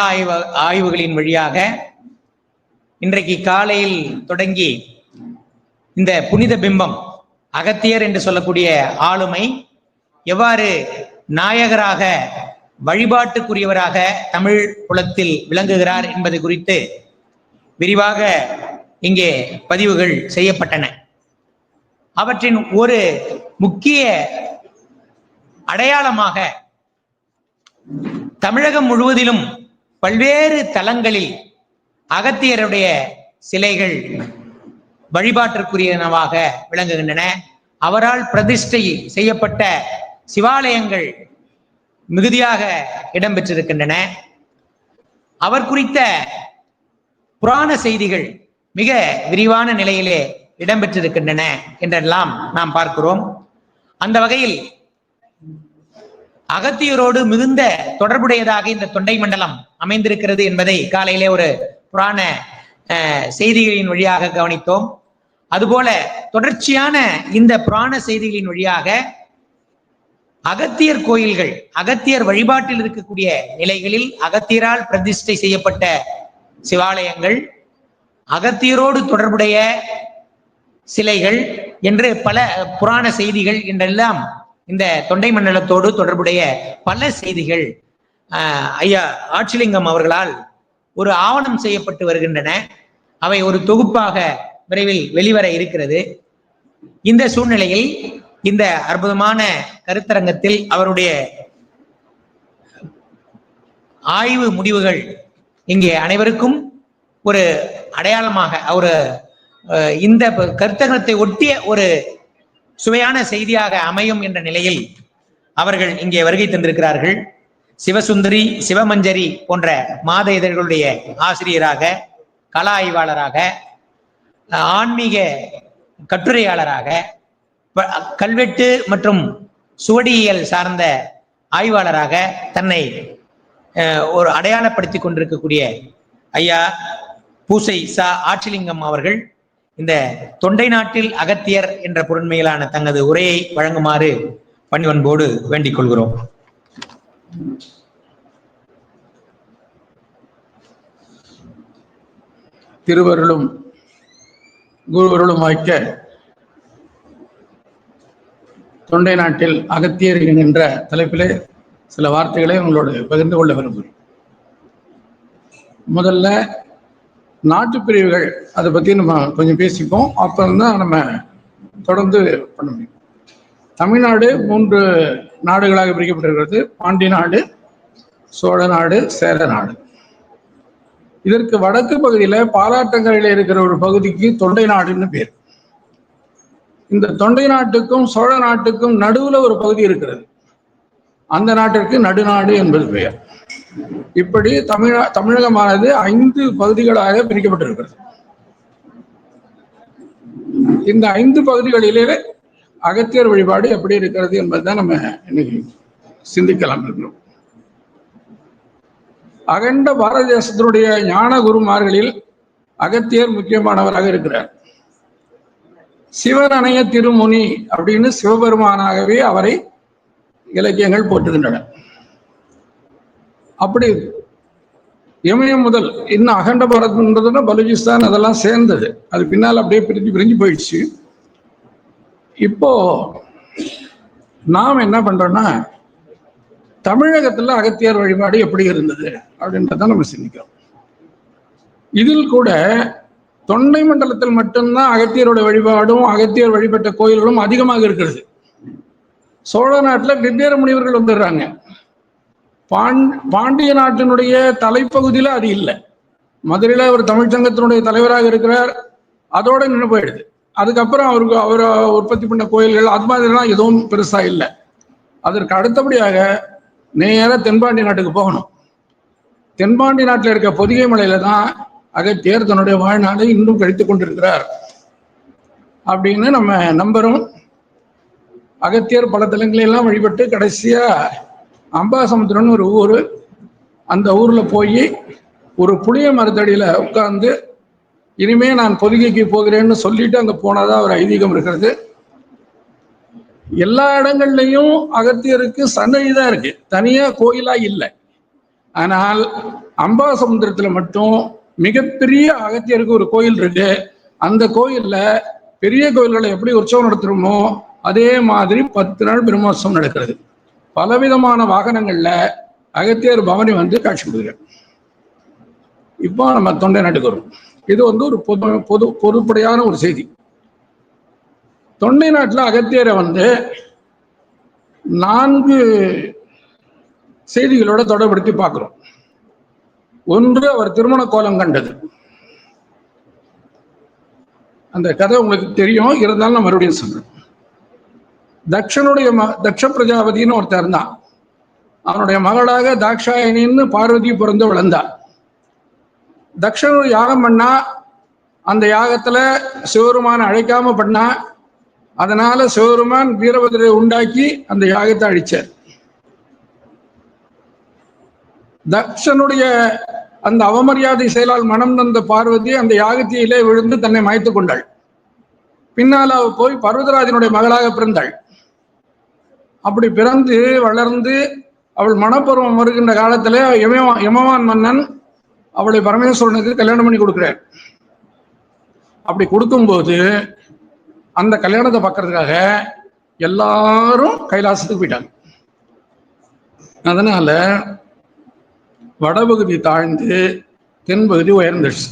ஆய்வு ஆய்வுகளின் வழியாக இன்றைக்கு காலையில் தொடங்கி இந்த புனித பிம்பம் அகத்தியர் என்று சொல்லக்கூடிய ஆளுமை எவ்வாறு நாயகராக வழிபாட்டுக்குரியவராக தமிழ் குலத்தில் விளங்குகிறார் என்பது குறித்து விரிவாக இங்கே பதிவுகள் செய்யப்பட்டன. அவற்றின் ஒரு முக்கிய அடையாளமாக தமிழகம் முழுவதிலும் பல்வேறு தலங்களில் அகத்தியருடைய சிலைகள் வழிபாட்டிற்குரியனவாக விளங்குகின்றன. அவரால் பிரதிஷ்டை செய்யப்பட்ட சிவாலயங்கள் மிகுதியாக இடம்பெற்றிருக்கின்றன. அவர் குறித்த புராண செய்திகள் மிக விரிவான நிலையிலே இடம்பெற்றிருக்கின்றன என்றெல்லாம் நாம் பார்க்கிறோம். அந்த வகையில் அகத்தியரோடு மிகுந்த தொடர்புடையதாக இந்த தொண்டை மண்டலம் அமைந்திருக்கிறது என்பதை காலையிலே ஒரு புராண செய்திகளின் வழியாக கவனித்தோம். அதுபோல தொடர்ச்சியான இந்த புராண செய்திகளின் வழியாக அகத்தியர் கோயில்கள் அகத்தியர் வழிபாட்டில் இருக்கக்கூடிய நிலைகளில் அகத்தியரால் பிரதிஷ்டை செய்யப்பட்ட சிவாலயங்கள் அகத்தியரோடு தொடர்புடைய சிலைகள் என்று பல புராண செய்திகள் என்றெல்லாம் இந்த தொண்டை மண்டலத்தோடு தொடர்புடைய பல செய்திகள் ஆஹ், ஐயா ஆட்சிலிங்கம் அவர்களால் ஒரு ஆவணம் செய்யப்பட்டு வருகின்றன. அவை ஒரு தொகுப்பாக விரைவில் வெளிவர இருக்கிறது. இந்த சூழ்நிலையில் இந்த அற்புதமான கருத்தரங்கத்தில் அவருடைய ஆய்வு முடிவுகள் இங்கே அனைவருக்கும் ஒரு அடையாளமாக ஒரு இந்த கருத்தகத்தை கருத்தரங்கத்தை ஒட்டிய ஒரு சுவையான செய்தியாக அமையும் என்ற நிலையில் அவர்கள் இங்கே வருகை தந்திருக்கிறார்கள். சிவசுந்தரி சிவமஞ்சரி போன்ற மாத இதழ்களுடைய ஆசிரியராக கலா ஆய்வாளராக ஆன்மீக கட்டுரையாளராக கல்வெட்டு மற்றும் சுவடியியல் சார்ந்த ஆய்வாளராக தன்னை ஒரு அடையாளப்படுத்தி கொண்டிருக்கக்கூடிய ஐயா பூசை சா ஆட்சிலிங்கம் அவர்கள் இந்த தொண்டை நாட்டில் அகத்தியர் என்ற பொருண்மையிலான தனது உரையை வழங்குமாறு பணிவன்போடு வேண்டிக் கொள்கிறோம். திருவருளும் குருவருளும் வாய்க்க தொண்டை நாட்டில் அகத்தியர் என்கின்ற தலைப்பிலே சில வார்த்தைகளை உங்களோடு பகிர்ந்து கொள்ள விரும்புகிறேன். முதல்ல நாட்டுப் பிரிவுகள் அதை பற்றி நம்ம கொஞ்சம் பேசிப்போம். அப்புறம் தான் நம்ம தொடர்ந்து பண்ண முடியும். தமிழ்நாடு மூன்று நாடுகளாக பிரிக்கப்பட்டிருக்கிறது. பாண்டி நாடு சோழ நாடு சேர நாடு. இதற்கு வடக்கு பகுதியில் பாலாட்டங்கரையில் இருக்கிற ஒரு பகுதிக்கு தொண்டை நாடுன்னு பேர். இந்த தொண்டை நாட்டுக்கும் சோழ நாட்டுக்கும் நடுவில் ஒரு பகுதி இருக்கிறது. அந்த நாட்டிற்கு நடுநாடு என்பது பெயர். இப்படி தமிழ தமிழகமானது ஐந்து பகுதிகளாக பிரிக்கப்பட்டிருக்கிறது. இந்த ஐந்து பகுதிகளிலே அகத்தியர் வழிபாடு எப்படி இருக்கிறது என்பதுதான் நம்ம இன்னைக்கு சிந்திக்கலாம் இருக்கிறோம். அகண்ட பாரத தேசத்தினுடைய ஞான குருமார்களில் அகத்தியர் முக்கியமானவராக இருக்கிறார். சிவரணைய திருமுனி அப்படின்னு சிவபெருமானாகவே அவரை இலக்கியங்கள் போற்றுகின்றன. அப்படி இமயம் முதல் இன்னும் அகண்ட பாரதம்ன்றதுன்னா பலூச்சிஸ்தான் அதெல்லாம் சேர்ந்தது. அது பின்னால் அப்படியே பிரிஞ்சு பிரிஞ்சு போயிடுச்சு. இப்போ நாம் என்ன பண்றோம்னா தமிழகத்துல அகத்தியர் வழிபாடு எப்படி இருந்தது அப்படின்றத நம்ம சிந்திக்கிறோம். இதில் கூட தொண்டை மண்டலத்தில் மட்டும்தான் அகத்தியரோட வழிபாடும் அகத்தியர் வழிபட்ட கோயில்களும் அதிகமாக இருக்கிறது. சோழ நாட்டில் வெவ்வேறு முனிவர்கள் வந்துடுறாங்க. பாண் பாண்டிய நாட்டினுடைய தலைப்பகுதியில அது இல்லை. மதுரையில அவர் தமிழ்ச்சங்கத்தினுடைய தலைவராக இருக்கிறார். அதோட நின்று போயிடுது. அதுக்கப்புறம் அவருக்கு அவர் உற்பத்தி பண்ண கோயில்கள் அது மாதிரிலாம் எதுவும் பெருசா இல்லை. அதற்கு அடுத்தபடியாக நேராக தென்பாண்டி நாட்டுக்கு போகணும். தென்பாண்டி நாட்டில் இருக்க பொதிகை மலையில தான் அகத்தியர் தன்னுடைய வாழ்நாளை இன்னும் கழித்து கொண்டிருக்கிறார். அப்படின்னு நம்ம நம்புறோம். அகத்தியர் பல தலங்களெல்லாம் வழிபட்டு கடைசியா அம்பாசமுத்திரம்னு ஒரு ஊர். அந்த ஊரில் போய் ஒரு புளிய மரத்தடியில் உட்கார்ந்து இனிமே நான் பொதுகைக்கு போகிறேன்னு சொல்லிட்டு அங்கே போனதா ஒரு ஐதீகம் இருக்கிறது. எல்லா இடங்கள்லையும் அகத்தியருக்கு சன்னதி தான் இருக்கு. தனியாக கோயிலாக இல்லை. ஆனால் அம்பாசமுத்திரத்தில் மட்டும் மிகப்பெரிய அகத்தியருக்கு ஒரு கோயில் இருக்கு. அந்த கோயிலில் பெரிய கோயில்களை எப்படி உற்சவம் நடத்துகிறோமோ அதே மாதிரி பத்து நாள் பிரம்மோற்சவம் நடக்கிறது. பலவிதமான வாகனங்கள்ல அகத்தியர் பவனி வந்து காட்சி கொடுக்குறார். இப்போ நம்ம தொண்டை நாட்டுக்கு வரும் இது வந்து ஒரு பொது பொது பொதுப்படையான ஒரு செய்தி. தொண்டை நாட்டில் அகத்தியரை வந்து நான்கு செய்திகளோட தொடர்படுத்தி பார்க்குறோம். ஒன்று அவர் திருமண கோலம் கண்டது. அந்த கதை உங்களுக்கு தெரியும். இருந்தாலும் நான் மறுபடியும் சொல்றேன். தக்ஷனுடைய ம தக்ஷ பிரஜாபதினு ஒருத்தர் இருந்தான். அவனுடைய மகளாக தாக்ஷாயணின்னு பார்வதி பிறந்து விளந்தாள் தக்ஷனுடைய யாகம் பண்ணா அந்த யாகத்துல சிவருமான அழைக்காம பண்ணா அதனால சிவருமான் வீரபதிரை உண்டாக்கி அந்த யாகத்தை அழிச்சார். தக்ஷனுடைய அந்த அவமரியாதை செயலால் மனம் தந்த பார்வதி அந்த யாகத்தியிலே விழுந்து தன்னை மாய்த்து கொண்டாள். பின்னால் அவ போய் பர்வதராஜனுடைய மகளாக பிறந்தாள். அப்படி பிறந்து வளர்ந்து அவள் மனப்பருவம் வருகின்ற காலத்துல யமவான் மன்னன் அவளை பரமேஸ்வரனுக்கு கல்யாணம் பண்ணி கொடுக்கிறார். அப்படி கொடுக்கும்போது அந்த கல்யாணத்தை பார்க்கறதுக்காக எல்லாரும் கைலாசத்துக்கு போயிட்டாங்க. அதனால வடபகுதி தாழ்ந்து தென்பகுதி உயர்ந்துடுச்சு.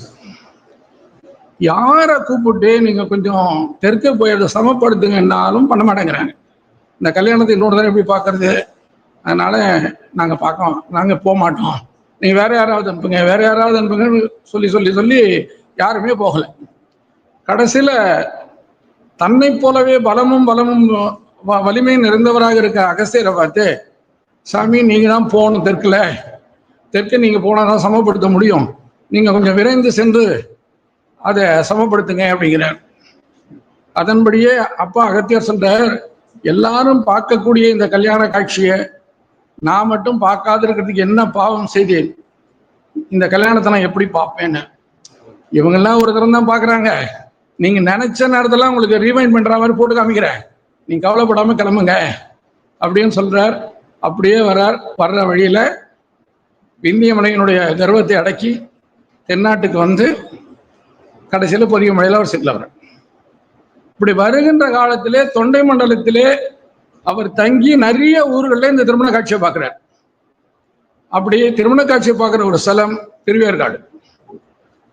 யாரை கூப்பிட்டு நீங்க கொஞ்சம் தெற்கே போய் அதை சமப்படுத்துங்கன்னாலும் பண்ண மாட்டேங்கிறாங்க. இந்த கல்யாணத்தை இன்னொரு தடவை எப்படி பார்க்கறது? அதனால நாங்கள் பார்க்கோம் நாங்கள் போக மாட்டோம். நீங்க வேற யாராவது அனுப்புங்க. வேற யாராவது அனுப்புங்கன்னு சொல்லி சொல்லி சொல்லி யாருமே போகலை. கடைசியில் தன்னை போலவே பலமும் பலமும் வ- வலிமையும் நிறைந்தவராக இருக்க அகஸ்தியரை பார்த்து சாமி நீங்கள் தான் போகணும். தெற்கில். தெற்கு நீங்கள் போனால் தான் சமப்படுத்த முடியும். நீங்கள் கொஞ்சம் விரைந்து சென்று அதை சமப்படுத்துங்க அப்படிங்கிறார். அதன்படியே அப்பா அகத்தியர் சொல்கிறார் எல்லாரும் பார்க்கக்கூடிய இந்த கல்யாண காட்சியை நான் மட்டும் பார்க்காது இருக்கிறதுக்கு என்ன பாவம் செய்தேன்? இந்த கல்யாணத்தை நான் எப்படி பார்ப்பேன்னு? இவங்கெல்லாம் ஒரு தரம் தான் பார்க்குறாங்க. நீங்கள் நினச்ச நேரத்தில் உங்களுக்கு ரீவைண்ட் பண்ணுற மாதிரி போட்டு காமிக்கிறேன். நீங்கள் கவலைப்படாமல் கிளம்புங்க. அப்படின்னு சொல்கிறார் அப்படியே வரார் வர்ற வழியில் விந்திய மலையினுடைய கர்வத்தை அடக்கி தென்னாட்டுக்கு வந்து கடைசியில் பொதிய மலையில் அவர் செட்டில் வர்றார். இப்படி வருகின்ற காலத்திலே தொண்டை மண்டலத்திலே அவர் தங்கி நிறைய ஊர்களில் இந்த திருமண காட்சியை பார்க்கிறார். அப்படி திருமண காட்சியை பார்க்குற ஒரு ஸ்தலம் திருவேற்காடு.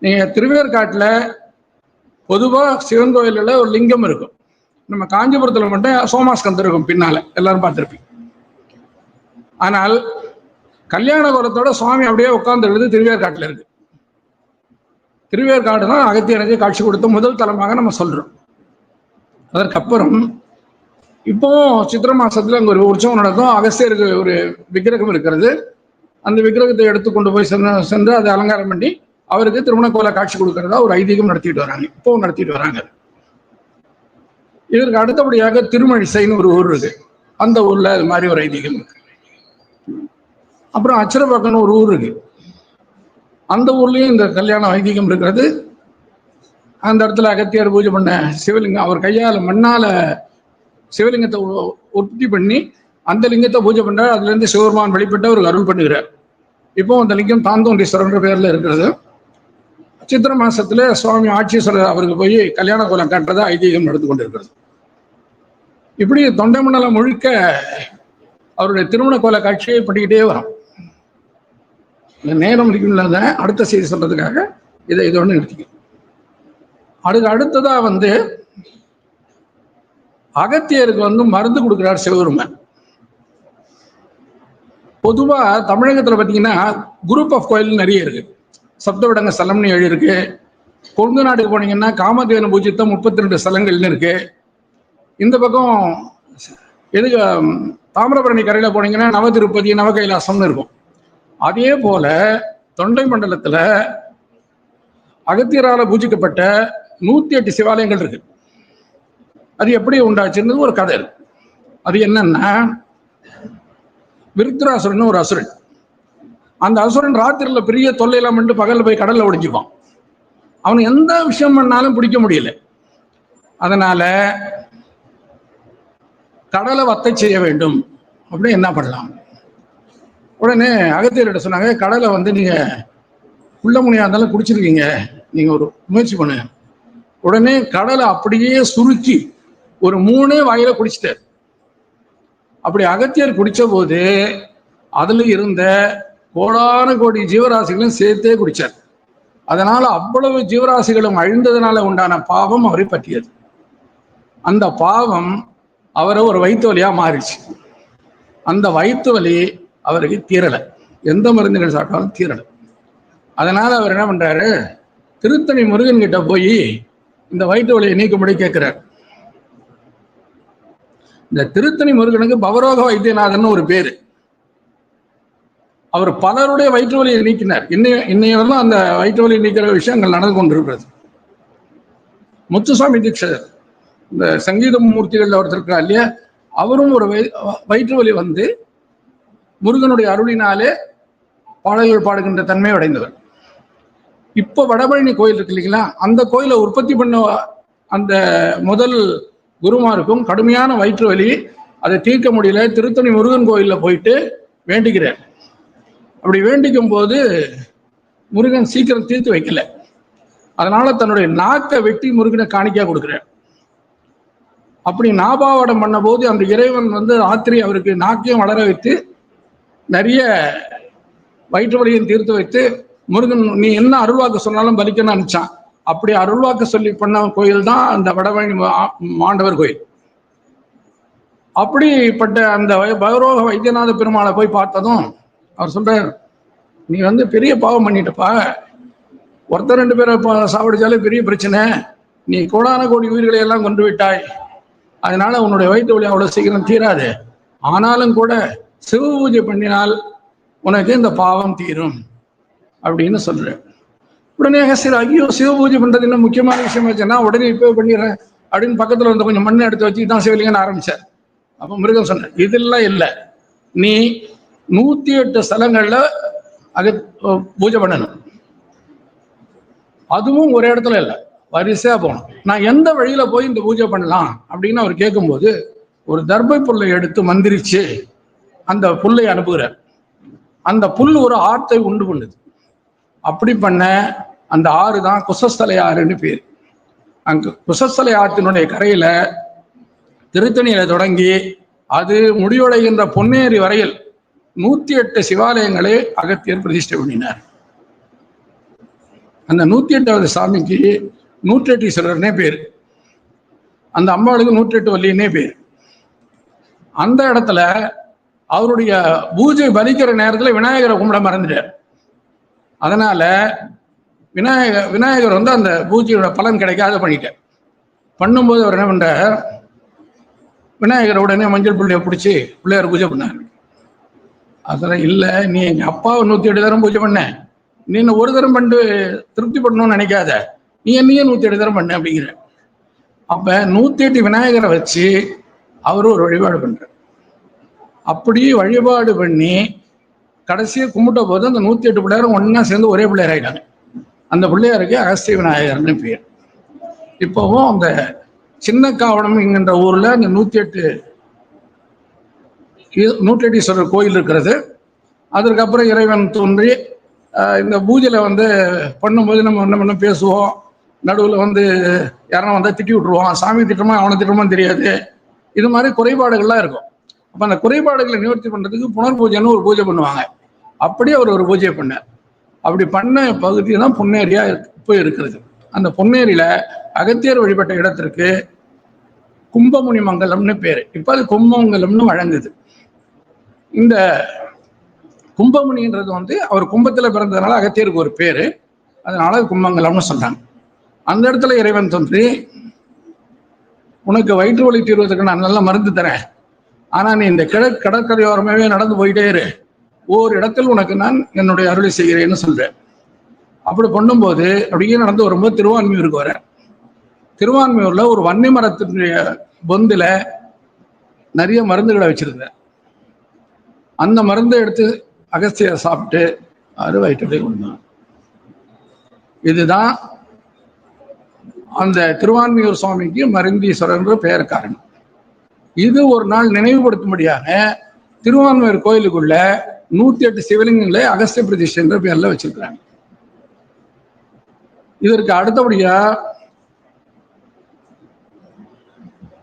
நீங்கள் திருவேற்காட்டில் பொதுவாக சிவன் கோயிலில் ஒரு லிங்கம் இருக்கும். நம்ம காஞ்சிபுரத்தில் மட்டும் சோமாஸ்கந்தர் இருக்கும் பின்னால். எல்லாரும் பார்த்துருப்பீங்க. ஆனால் கல்யாணபுரத்தோட சுவாமி அப்படியே உட்கார்ந்து எழுது திருவேற்காட்டுல இருக்கு. திருவேற்காடு தான் அகத்தியனுக்கு காட்சி கொடுத்த முதல் தலமாக நம்ம சொல்கிறோம் அதற்கப்புறம் இப்போ சித்திர மாசத்துல அங்க ஒரு உற்சவம் நடக்கும். அகஸ்தியருக்கு ஒரு விக்கிரகம் இருக்கிறது. அந்த விக்கிரகத்தை எடுத்து கொண்டு போய் சென்று சென்று அதை அலங்காரம் பண்ணி அவருக்கு திருமண கோல காட்சி கொடுக்கறதா ஒரு ஐதீகம் நடத்திட்டு வராங்க. இப்போ நடத்திட்டு வராங்க. இதற்கு அடுத்தபடியாக திருமழிசைன்னு ஒரு ஊர் இருக்கு. அந்த ஊர்ல அது மாதிரி ஒரு ஐதீகம் இருக்கு. அப்புறம் அச்சரப்பாக்கம்னு ஒரு ஊர் இருக்கு. அந்த ஊர்லயும் இந்த கல்யாண ஐதீகம் இருக்கிறது. அந்த இடத்துல அகத்தியார் பூஜை பண்ண சிவலிங்கம் அவர் கையால் மண்ணால் சிவலிங்கத்தை உற்பத்தி பண்ணி அந்த லிங்கத்தை பூஜை பண்றார். அதுலேருந்து சிவபெருமான் வெளிப்பட்டு அவர் அருள் பண்ணுகிறார். இப்போ அந்த லிங்கம் தாந்தோண்டீஸ்வரன்ற பேரில் இருக்கிறது. சித்திர மாசத்துல சுவாமி ஆட்சீஸ்வரர் அவருக்கு போய் கல்யாண கோலம் காட்டுறதா ஐதீகம் நடந்து கொண்டிருக்கிறது. இப்படி தொண்டை மண்டலம் முழுக்க அவருடைய திருமண கோல காட்சியை பண்ணிக்கிட்டே வரும். நேரம் இல்லாத அடுத்த செய்தி சொல்றதுக்காக இதை இதோட நிறுத்திக்கும் அதுக்கு அடுத்ததாக வந்து அகத்தியருக்கு வந்து மருந்து கொடுக்குறார் சிவபெருமன். பொதுவாக தமிழகத்தில் பார்த்தீங்கன்னா குரூப் ஆஃப் கோயில் நிறைய இருக்கு. சப்தவிடங்க ஸ்தலம்னு ஏழு இருக்கு. கொங்கு நாடுக்கு போனீங்கன்னா காமதேவன பூஜித்த முப்பத்தி ரெண்டு ஸ்தலங்கள்னு இருக்கு. இந்த பக்கம் எதுக்கு தாமிரபரணி கரையில் போனீங்கன்னா நவ திருப்பதி நவ கைலாசம்னு இருக்கும். அதே போல தொண்டை மண்டலத்தில் அகத்தியரால் பூஜிக்கப்பட்ட நூத்தி எட்டு சிவாலயங்கள் இருக்கு. அது எப்படி உண்டாச்சுன்றது ஒரு கதை இருக்கு. அது என்னன்னா விருத்ராசுரன் ஒரு அசுரன். அந்த அசுரன் ராத்திரில பெரிய தொல்லையெல்லாம் பண்ணிட்டு பகல்ல போய் கடல்ல ஒடிஞ்சுப்பான் அவன் எந்த விஷயம் பண்ணாலும் பிடிக்க முடியல. அதனால கடலை வத்தை செய்ய வேண்டும். அப்படின்னு என்ன பண்ணலாம்? உடனே அகத்தியர்கிட்ட சொன்னாங்க கடலை வந்து நீங்க உள்ள குள்ளமுனியா இருந்தாலும் குடிச்சிருக்கீங்க. நீங்க ஒரு முயற்சி பண்ணுங்க. உடனே கடலை அப்படியே சுருக்கி ஒரு மூணே வாயில குடிச்சிட்டார். அப்படி அகத்தியர் குடிச்ச போது அதுல இருந்த கோடான கோடி ஜீவராசிகளையும் சேர்த்தே குடிச்சார். அதனால அவ்வளவு ஜீவராசிகளும் அழிந்ததுனால உண்டான பாவம் அவரை பற்றியது. அந்த பாவம் அவரை ஒரு வயிற்று வலியா மாறிச்சு அந்த வயிற்று வலி அவருக்கு தீரலை. எந்த மருந்துகள் சாப்பிட்டாலும் தீரலை. அதனால அவர் என்ன பண்றாரு? திருத்தணி முருகன் கிட்ட போய் இந்த வயிற்று வலியை நீக்கும்படி கேட்கிறார். இந்த திருத்தணி முருகனுக்கு பவரோக வைத்தியநாதன் ஒரு பேரு. அவர் பலருடைய வயிற்று வலியை நீக்கினார். இன்னைய இன்னைய வரலாம் அந்த வயிற்று வலியை நீக்கிற விஷயங்கள் நடந்து கொண்டிருக்கிறது. முத்துசாமி தீட்சர் இந்த சங்கீத மூர்த்திகள் ஒருத்தர் இருக்கா இல்லையா? அவரும் ஒரு வயிற்று வலி வந்து முருகனுடைய அருளினாலே பாடல்கள் பாடுகின்ற தன்மை அடைந்தவர். இப்போ வடபழனி கோயில் இருக்கு இல்லைங்களா? அந்த கோயிலை உற்பத்தி பண்ண அந்த முதல் குருமாருக்கும் கடுமையான வயிற்று வலி அதை தீர்க்க முடியல. திருத்தணி முருகன் கோயிலில் போயிட்டு வேண்டிக்கிறார் அப்படி வேண்டிக்கும் போது முருகன் சீக்கிரம் தீர்த்து வைக்கல. அதனால தன்னுடைய நாக்கை வெட்டி முருகனை காணிக்கா கொடுக்கிறார் அப்படி நாபாவடம் பண்ண போது அந்த இறைவன் வந்து ராத்திரி அவருக்கு நாக்கையும் வளர வைத்து நிறைய வயிற்று வலியும் தீர்த்து வைத்து முருகன் நீ என்ன அருள்வாக்கு சொன்னாலும் பலிக்கணும்னு நினைச்சான். அப்படி அருள்வாக்கு சொல்லி பண்ண கோயில் தான் அந்த வடபழனி மா- மாண்டவர் கோயில். அப்படிப்பட்ட அந்த பைரோக வைத்தியநாத பெருமாளை போய் பார்த்ததும் அவர் சொல்றார் நீ வந்து பெரிய பாவம் பண்ணிட்டப்பா. ஒருத்தர் ரெண்டு பேரை பா- சாவடிச்சாலே பெரிய பிரச்சனை. நீ கோடான கோடி உயிர்களை எல்லாம் கொண்டு விட்டாய். அதனால உன்னுடைய வயிற்று வலி அவ்வளவு சீக்கிரம் தீராது. ஆனாலும் கூட சிவ பூஜை பண்ணினால் உனக்கு இந்த பாவம் தீரும். அப்படின்னு சொல்றேன். உடனே சரி ஐயோ சிவ பூஜை பண்றது என்ன முக்கியமான விஷயமாச்சுன்னா உடனே இப்போ பண்ணிடுறேன் அப்படின்னு பக்கத்துல வந்து கொஞ்சம் மண்ணை எடுத்து வச்சு தான் சிவலிங்கன்னு ஆரம்பிச்சார். அப்ப மிருகம் சொன்னேன் இதெல்லாம் இல்லை. நீ நூத்தி எட்டு ஸ்தலங்கள்ல அது பூஜை பண்ணணும். அதுவும் ஒரு இடத்துல இல்லை. வரிசையா போகணும். நான் எந்த வழியில போய் இந்த பூஜை பண்ணலாம்? அப்படின்னு அவர் கேட்கும்போது ஒரு தர்பை புல்லை எடுத்து மந்திரிச்சு அந்த புல்லை அனுப்புகிறார். அந்த புல் ஒரு ஆற்றை உண்டு பண்ணுது. அப்படி பண்ண அந்த ஆறு தான் குசஸ்தலை ஆறுன்னு பேர். அங்கு குசஸ்தலை ஆற்றினுடைய கரையில திருத்தணியில தொடங்கி அது முடிவடைகின்ற பொன்னேரி வரையில் நூத்தி எட்டு சிவாலயங்களை அகத்தியர் பிரதிஷ்டை பண்ணினார். அந்த நூத்தி எட்டாவது சாமிக்கு நூற்றெட்டீஸ்வரர்னே பேர். அந்த அம்பாளுக்கு நூற்றெட்டு வள்ளின்னே பேர். அந்த இடத்துல அவருடைய பூஜை பலிக்கிற நேரத்தில் விநாயகரை கும்பிட மறந்துட்டார். அதனால விநாயகர் விநாயகர் வந்து அந்த பூஜையோட பலன் கிடைக்காத பண்ணிட்டார் பண்ணும்போது அவர் என்ன பண்ணுறார் விநாயகரை உடனே மஞ்சள் பிள்ளைய பிடிச்சி பிள்ளையார் பூஜை பண்ணார். அதெல்லாம் இல்லை நீ எங்கள் அப்பாவை நூற்றி எட்டு தரம் பூஜை பண்ண. நீ என்ன ஒரு தரம் பண்ணிட்டு திருப்தி பண்ணணும்னு நினைக்காத. நீ என்னையே நூற்றி எட்டு தரம் பண்ண அப்படிங்கிற. அப்போ நூற்றி எட்டு விநாயகரை வச்சு அவரும் ஒரு வழிபாடு பண்ணுறார் அப்படி வழிபாடு பண்ணி கடைசியாக கும்பிட்ட போது அந்த நூற்றி எட்டு பிள்ளையாரும் ஒன்றா சேர்ந்து ஒரே பிள்ளையார் ஆகிட்டாங்க அந்த பிள்ளையாருக்கு அகஸ்திய விநாயகர்னு பேர். இப்போவும் அந்த சின்ன காவடம் என்கின்ற ஊரில் அந்த நூற்றி எட்டு இ- நூற்றெட்டீஸ்வரர் கோயில் இருக்கிறது. அதற்கப்புறம் இறைவன் தோன்றி இந்த பூஜையில் வந்து பண்ணும்போது நம்ம என்ன பண்ண பேசுவோம். நடுவில் வந்து யாரும் வந்தால் திட்டி விட்ருவோம் சாமி திட்டமா அவனை திட்டமா தெரியாது. இது மாதிரி குறைபாடுகள்லாம் இருக்கும். அப்போ அந்த குறைபாடுகளை நிவர்த்தி பண்ணுறதுக்கு புனர் பூஜைன்னு ஒரு பூஜை பண்ணுவாங்க. அப்படியே அவர் ஒரு பூஜை பண்ணார். அப்படி பண்ண பகுதி தான் பொன்னேரியா இப்போ இருக்கிறது. அந்த பொன்னேரியில அகத்தியர் வழிபட்ட இடத்திற்கு கும்பமுனி மங்கலம்னு பேரு. இப்ப அது கும்பமங்கலம்னு வழங்குது. இந்த கும்பமுனின்றது வந்து அவர் கும்பத்துல பிறந்ததுனால அகத்தியருக்கு ஒரு பேரு. அதனால கும்பங்கலம்னு சொல்றாங்க. அந்த இடத்துல இறைவன் தோன்றி உனக்கு வயிற்று வலி தீர்வதற்கு நான் நல்ல மருந்து தரேன். ஆனா நீ இந்த கிழ கடற்கரையோரமாவே நடந்து போயிட்டே இரு. ஓர் இடத்தில் உனக்கு நான் என்னுடைய அருளை செய்கிறேன்னு சொல்றேன். அப்படி பண்ணும்போது அப்படியே நடந்து வரும்போது திருவான்மியூருக்கு வரேன் திருவான்மியூர்ல ஒரு வன்னி மரத்தினுடைய பொந்தில் நிறைய மருந்துகளை வச்சிருந்தேன். அந்த மருந்தை எடுத்து அகஸ்திய சாப்பிட்டு அருவாயிட்டதே கொண்டான் இதுதான் அந்த திருவான்மியூர் சுவாமிக்கு மருந்தீஸ்வரன்ற பெயர் காரணம் இது ஒரு நாள் நினைவுபடுத்தும்படியாக திருவான்மையூர் கோயிலுக்குள்ள நூத்தி எட்டு சிவலிங்கங்களை அகஸ்திய பிரதிஷ்டை என்ற பேர்ல வச்சிருக்கிறாங்க. இதற்கு அடுத்தபடியா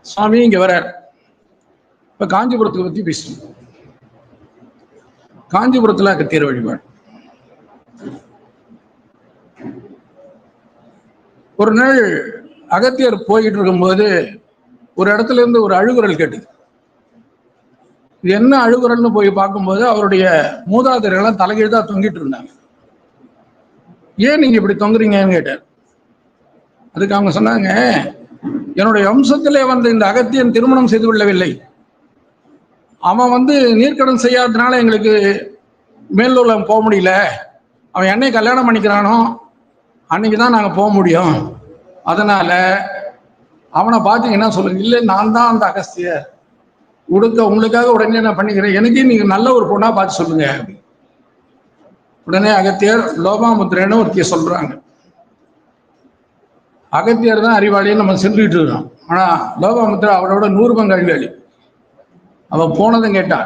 சுவாமி இங்க வர்றார். இப்ப காஞ்சிபுரத்தை பத்தி பேசணும் காஞ்சிபுரத்துல அகத்தியர் வழிபாடு. ஒரு நாள் அகத்தியர் போயிட்டு இருக்கும்போது ஒரு இடத்துல இருந்து ஒரு அழுகுரல் கேட்டுது. இது என்ன அழுகுரல்னு போய் பார்க்கும்போது அவருடைய மூதாதையர்கள்லாம் தான் தொங்கிட்டு இருந்தாங்க. ஏன் நீங்க இப்படி தொங்குறீங்கன்னு கேட்டார் அதுக்கு அவங்க சொன்னாங்க என்னுடைய வம்சத்திலே வந்த இந்த அகத்தியன் திருமணம் செய்து கொள்ளவில்லை. அவன் வந்து நீர்க்கடன் செய்யாததுனால எங்களுக்கு மேலூர்ல போக முடியல. அவன் என்னை கல்யாணம் பண்ணிக்கிறானோ அன்னைக்கு தான் நாங்கள் போக முடியும். அதனால அவனை பார்த்தீங்கன்னா சொல்லுங்க இல்லை நான் தான் அந்த அகஸ்தியர். உடுக்க உங்களுக்காக உடனே நான் பண்ணிக்கிறேன். எனக்கு நீங்க நல்ல ஒரு பொண்ணா பார்த்து சொல்லுங்க. உடனே அகத்தியர் லோபாமுத்திரன்னு ஒருத்திய சொல்றாங்க. அகத்தியர் தான் அறிவாளியன்னு நம்ம சென்றுட்டு இருக்கோம் ஆனா லோபாமுத்திரா அவளோட நூறு பங்கு அறிவாளி. அவ போனதும் கேட்டா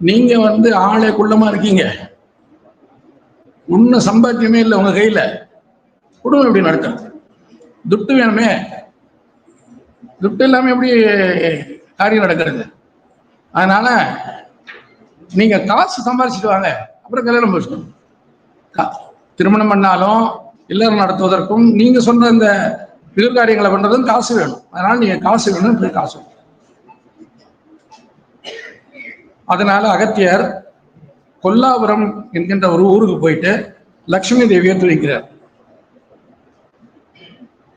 நீங்க வந்து ஆளே குள்ளமா இருக்கீங்க. ஒன்னும் சம்பாத்தியமே இல்லை உங்க கையில. குடும்பம் எப்படி நடத்துறது துட்டு வேணுமே. துட்டு இல்லாம எப்படி காரியம் நடக்கிறது. அதனால நீங்க காசு சம்பாதிச்சுட்டு வாங்க. அப்புறம் கல்யாணம் பேசணும் கா- திருமணம் பண்ணாலும் இல்லறம் நடத்துவதற்கும் நீங்க சொன்ன இந்த எதிர்காரியங்களை பண்றதும் காசு வேணும். அதனால நீங்க காசு வேணும் போய் காசு வேணும். அதனால அகத்தியர் கொல்லாபுரம் என்கின்ற ஒரு ஊருக்கு போயிட்டு லக்ஷ்மி தேவியை துணிக்கிறார்.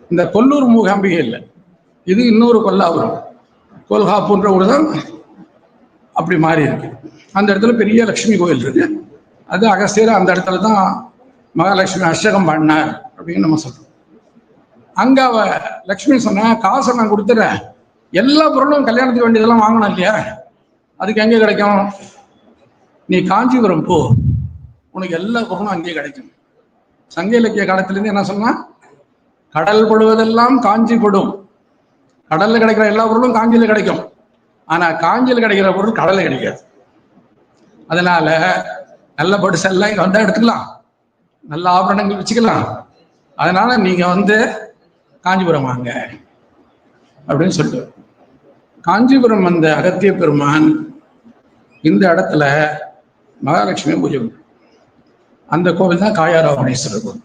இந்த கொல்லூர் மூகாம்பிகை இல்லை. இது இன்னொரு கொல்லாபுரம். கொல்ஹாப்புன்ற ஊர் தான் அப்படி மாறி இருக்கு. அந்த இடத்துல பெரிய லட்சுமி கோயில் இருக்கு. அது அகஸ்தியர் அந்த இடத்துல தான் மகாலட்சுமி அஷ்டகம் பண்ணார் அப்படின்னு நம்ம சொல்றோம். அங்க அவ லக்ஷ்மி சொன்ன காசை நான் கொடுத்துறேன். எல்லா பொருளும் கல்யாணத்துக்கு வேண்டியதெல்லாம் வாங்கணும் இல்லையா? அதுக்கு எங்கே கிடைக்கும்? நீ காஞ்சிபுரம் போ. உனக்கு எல்லா பொருளும் அங்கேயே கிடைக்கும். சங்க இலக்கிய காலத்திலேருந்து என்ன சொன்னா கடல் படுவதெல்லாம் காஞ்சிபடும். கடல்ல கிடைக்கிற எல்லா பொருளும் காஞ்சியில கிடைக்கும். ஆனா காஞ்சியில கிடைக்கிற பொருள் கடல்ல கிடைக்காது. அதனால நல்ல படுசெல்லாம் இங்க வந்தா எடுத்துக்கலாம். நல்ல ஆபரணங்கள் வச்சுக்கலாம். அதனால நீங்க வந்து காஞ்சிபுரம் வாங்க. அப்படின்னு சொல்லிட்டு. காஞ்சிபுரம் வந்த அகத்திய பெருமான் இந்த இடத்துல மகாலட்சுமி பூஜை அந்த கோவில் தான் காயாராவணேஸ்வரர் கோவில்.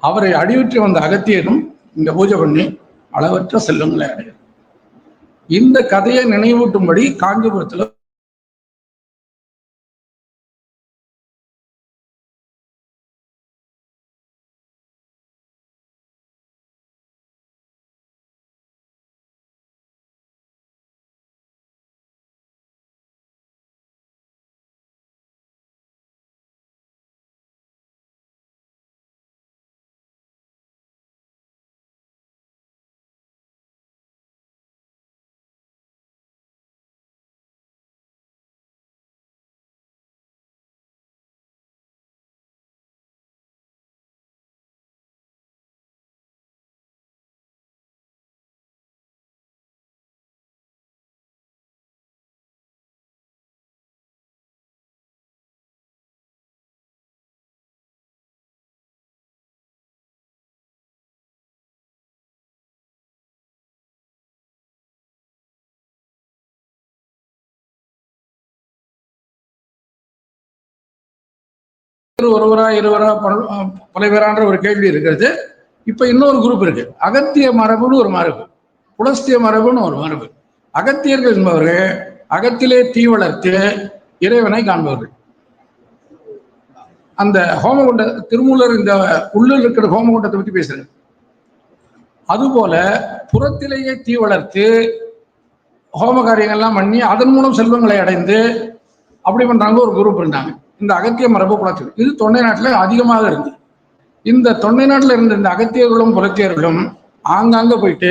அவரை அடிவிட்டு வந்த அகத்தியரும் இங்க பூஜை பண்ணி அளவற்ற செல்வங்களை அடையும் இந்த கதையை நினைவூட்டும்படி காஞ்சிபுரத்துல ஒருவரா இருவரா பலவேறான்ற ஒரு கேள்வி இருக்கிறது. இப்ப இன்னொரு குரூப் இருக்கு. அகத்திய மரபுன்னு ஒரு மரபு. புலஸ்திய மரபுன்னு ஒரு மரபு. அகத்தியர்கள் என்பவர்கள் அகத்திலே தீ வளர்த்து இறைவனை காண்பவர்கள். அந்த ஹோமகுண்ட திருமூலர் இந்த உள்ளில் இருக்கிற ஹோமகுண்டத்தை பத்தி பேசுறாரு அதுபோல புறத்திலேயே தீ வளர்த்து ஹோம காரியங்கள்லாம் பண்ணி அதன் மூலம் செல்வங்களை அடைந்து அப்படி பண்றாங்க ஒரு குரூப் இருந்தாங்க இந்த அகத்திய மரபு குலத்தில் இது தொண்டை நாட்டில் அதிகமாக இருந்து. இந்த தொண்டை நாட்டில் இருந்த இந்த அகத்தியர்களும் புலத்தியர்களும் ஆங்காங்க போயிட்டு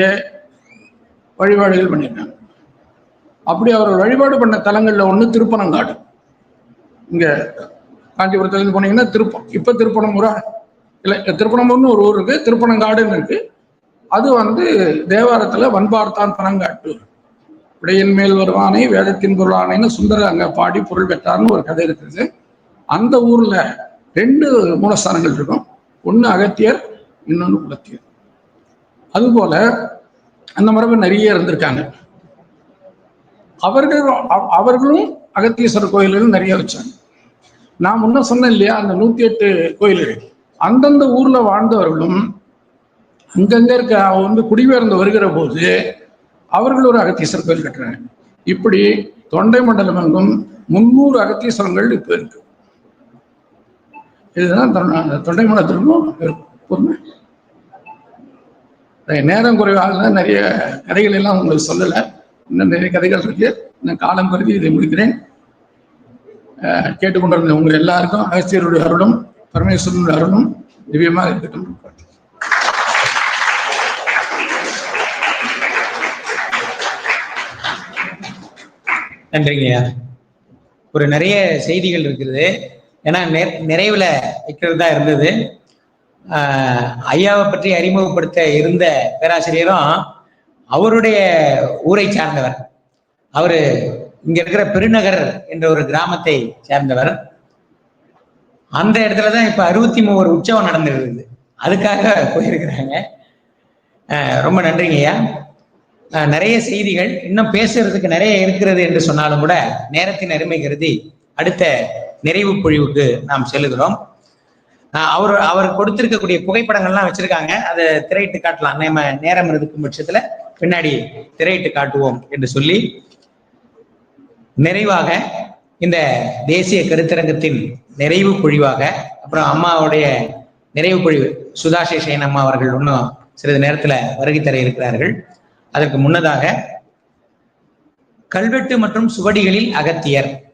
வழிபாடுகள் பண்ணியிருக்காங்க. அப்படி அவர்கள் வழிபாடு பண்ண தலங்களில் ஒன்று திருப்பனங்காடு. இங்கே காஞ்சிபுரத்துல போனீங்கன்னா திருப்பம் இப்போ திருப்பனம்புரா இல்லை திருப்பனம்புரம்னு ஒரு ஊர் இருக்குது திருப்பனங்காடுன்னு இருக்குது அது வந்து தேவாரத்தில் வன்பார்த்தான் பனங்காட்டு விடையின் மேல் வருவானை வேதத்தின் பொருளானைன்னு சுந்தர அங்கே பாடி பொருள் பெற்றார்னு ஒரு கதை இருக்குது. அந்த ஊர்ல ரெண்டு மூலஸ்தானங்கள் இருக்கும். ஒன்று அகத்தியர் இன்னொன்னு குலத்தியர். அதுபோல அந்த மரபு நிறைய இருந்திருக்காங்க. அவர்கள் அவ- அவர்களும் அகத்தீஸ்வரர் கோயில்கள் நிறைய வச்சாங்க. நான் முன்ன சொன்னேன் இல்லையா அந்த நூத்தி எட்டு கோயில்கள். அந்தந்த ஊர்ல வாழ்ந்தவர்களும் அங்கங்க இருக்க வந்து குடிபெயர்ந்து வருகிற போது அவர்கள் ஒரு அகத்தீஸ்வரர் கோயில் கட்டுறாங்க. இப்படி தொண்டை மண்டலம் எங்கும் முன்னூறு அகத்தீஸ்வரங்கள் இப்போ இருக்கு. இதுதான் தொண்ட- தொண்டை பொறுமை. நேரம் குறைவாக தான் நிறைய கதைகள் எல்லாம் உங்களுக்கு சொல்லலை. இன்னும் நிறைய கதைகள் இருக்கு. நான் காலம் கருதி இதை முடிக்கிறேன். கேட்டுக்கொண்டிருந்த உங்க எல்லாருக்கும் அகஸ்தியருடைய அருளும் பரமேஸ்வரனுடைய அருளும் திவ்யமாக இருக்கட்டும். நன்றிங்கய்யா ஒரு நிறைய செய்திகள் இருக்குது. ஏன்னா நிறைவில் நிறைவுல வைக்கிறது தான் இருந்தது. ஆஹ் ஐயாவை பற்றி அறிமுகப்படுத்த இருந்த பேராசிரியரும் அவருடைய ஊரை சார்ந்தவர். அவரு இங்க இருக்கிற பெருநகர் என்ற ஒரு கிராமத்தை சேர்ந்தவர். அந்த இடத்துல தான் இப்ப அறுபத்தி மூவர் உற்சவம் நடந்துருக்குது. அதுக்காக போயிருக்கிறாங்க. ரொம்ப நன்றிங்கய்யா ஆஹ் நிறைய செய்திகள் இன்னும் பேசுறதுக்கு நிறைய இருக்கிறது என்று சொன்னாலும் கூட நேரத்தின் அருமை கருதி அடுத்த நிறைவு பொழிவுக்கு நாம் செல்லுகிறோம். ஆஹ் அவர் அவர் கொடுத்திருக்கக்கூடிய புகைப்படங்கள்லாம் வச்சிருக்காங்க. அதை திரையிட்டு காட்டலாம். நம்ம நேரம் இருக்கும் பட்சத்துல பின்னாடி திரையிட்டு காட்டுவோம் என்று சொல்லி நிறைவாக இந்த தேசிய கருத்தரங்கத்தின் நிறைவு பொழிவாக அப்புறம் அம்மாவுடைய நிறைவு பொழிவு சுதா அம்மா அவர்கள் இன்னும் சிறிது நேரத்துல வருகை தர இருக்கிறார்கள். அதற்கு முன்னதாக கல்வெட்டு மற்றும் சுவடிகளில் அகத்தியர்